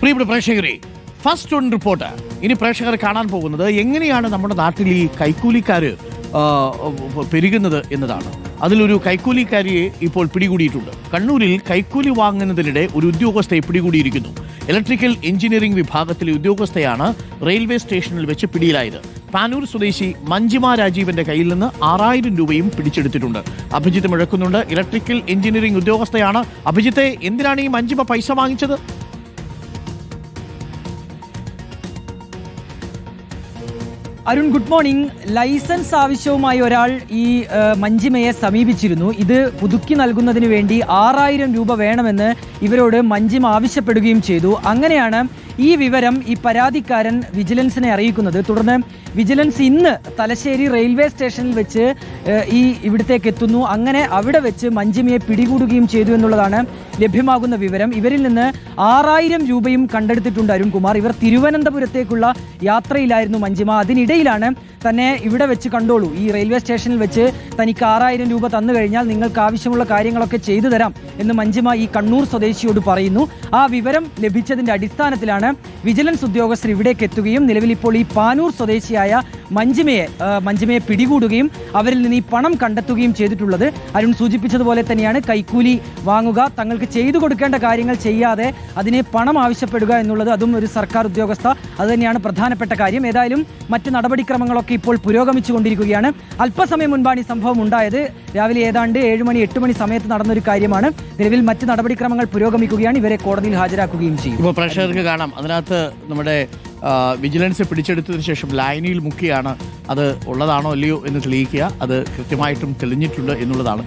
പ്രിയപ്പെട്ട പ്രേക്ഷകരെ first on report ഇനി പ്രേക്ഷകർ കാണാൻ പോകുന്നത് എങ്ങനെയാണ് നമ്മുടെ നാട്ടിൽ ഈ കൈക്കൂലിക്കാർ പെരുകുന്നത് എന്നതാണ്. അതിലൊരു കൈക്കൂലിക്കാരിയെ ഇപ്പോൾ പിടികൂടിയിട്ടുണ്ട്. കണ്ണൂരിൽ കൈക്കൂലി വാങ്ങുന്നതിനിടെ ഒരു ഉദ്യോഗസ്ഥയെ പിടികൂടിയിരിക്കുന്നു. ഇലക്ട്രിക്കൽ എഞ്ചിനീയറിംഗ് വിഭാഗത്തിലെ ഉദ്യോഗസ്ഥയാണ് റെയിൽവേ സ്റ്റേഷനിൽ വെച്ച് പിടിയിലായത്. പാനൂർ സ്വദേശി മഞ്ജിമ രാജീവന്റെ കയ്യിൽ നിന്ന് ആറായിരം രൂപയും പിടിച്ചെടുത്തിട്ടുണ്ട്. അഭിജിത്ത് മുഴക്കുന്നുണ്ട്. ഇലക്ട്രിക്കൽ എഞ്ചിനീയറിംഗ് ഉദ്യോഗസ്ഥയാണ്. അഭിജിത്തെ എന്തിനാണ് ഈ മഞ്ജിമ പൈസ വാങ്ങിച്ചത്? Arun good morning. ലൈസൻസ് ആവശ്യവുമായി ഒരാൾ ഈ മഞ്ജിമയെ സമീപിച്ചിരുന്നു. ഇത് പുതുക്കി നൽകുന്നതിന് വേണ്ടി ആറായിരം രൂപ വേണമെന്ന് ഇവരോട് മഞ്ജിമ ആവശ്യപ്പെടുകയും ചെയ്തു. അങ്ങനെയാണ് ഈ വിവരം ഈ പരാതിക്കാരൻ വിജിലൻസിനെ അറിയിക്കുന്നത്. തുടർന്ന് വിജിലൻസ് ഇന്ന് തലശ്ശേരി റെയിൽവേ സ്റ്റേഷനിൽ വെച്ച് ഈ ഇവിടത്തേക്ക് എത്തുന്നു. അങ്ങനെ അവിടെ വെച്ച് മഞ്ജിമയെ പിടികൂടുകയും ചെയ്തു എന്നുള്ളതാണ് ലഭ്യമാകുന്ന വിവരം. ഇവരിൽ നിന്ന് ആറായിരം രൂപയും കണ്ടെടുത്തിട്ടുണ്ട് അരുൺകുമാർ. ഇവർ തിരുവനന്തപുരത്തേക്കുള്ള യാത്രയിലായിരുന്നു മഞ്ജിമ. അതിനിടയിലാണ് തന്നെ ഇവിടെ വെച്ച് കണ്ടോളൂ. ഈ റെയിൽവേ സ്റ്റേഷനിൽ വെച്ച് തനിക്ക് ആറായിരം രൂപ തന്നു കഴിഞ്ഞാൽ നിങ്ങൾക്ക് ആവശ്യമുള്ള കാര്യങ്ങളൊക്കെ ചെയ്തു തരാം എന്ന് മഞ്ജിമ ഈ കണ്ണൂർ സ്വദേശിയോട് പറയുന്നു. ആ വിവരം ലഭിച്ചതിന്റെ അടിസ്ഥാനത്തിലാണ് വിജിലൻസ് ഉദ്യോഗസ്ഥർ ഇവിടേക്ക് എത്തുകയും നിലവിൽ ഇപ്പോൾ ഈ പാനൂർ സ്വദേശിയായ മഞ്ജിമയെ മഞ്ജിമയെ പിടികൂടുകയും അവരിൽ നിന്ന് ഈ പണം കണ്ടെത്തുകയും ചെയ്തിട്ടുള്ളത് അരുൺ സൂചിപ്പിച്ചതുപോലെ തന്നെയാണ്. കൈക്കൂലി വാങ്ങുക തങ്ങൾക്ക് ചെയ്തു കൊടുക്കേണ്ട കാര്യങ്ങൾ ചെയ്യാതെ അതിനെ പണം ആവശ്യപ്പെടുക എന്നുള്ളത് അതും ഒരു സർക്കാർ ഉദ്യോഗസ്ഥ. അത് തന്നെയാണ് പ്രധാനപ്പെട്ട കാര്യം. ഏതായാലും മറ്റ് നടപടിക്രമങ്ങളൊക്കെ ഇപ്പോൾ പുരോഗമിച്ചു കൊണ്ടിരിക്കുകയാണ് അല്പസമയം മുൻപാണ് ഈ സംഭവം ഉണ്ടായത്. രാവിലെ ഏതാണ്ട് ഏഴ് മണി എട്ട് മണി സമയത്ത് നടന്നൊരു കാര്യമാണ്. നിലവിൽ മറ്റ് നടപടിക്രമങ്ങൾ പുരോഗമിക്കുകയാണ്. ഇവരെ കോടതിയിൽ ഹാജരാക്കുകയും ചെയ്യും. പ്രേക്ഷകർക്ക് കാണാം. അതിനകത്ത് നമ്മുടെ വിജിലൻസ് പിടിച്ചെടുത്തതിന് ശേഷം ലായനിയിൽ മുക്കിയാണ് അത് ഉള്ളതാണോ അല്ലയോ എന്ന് തെളിയിക്കുക. അത് കൃത്യമായിട്ടും തെളിഞ്ഞിട്ടുണ്ട് എന്നുള്ളതാണ്.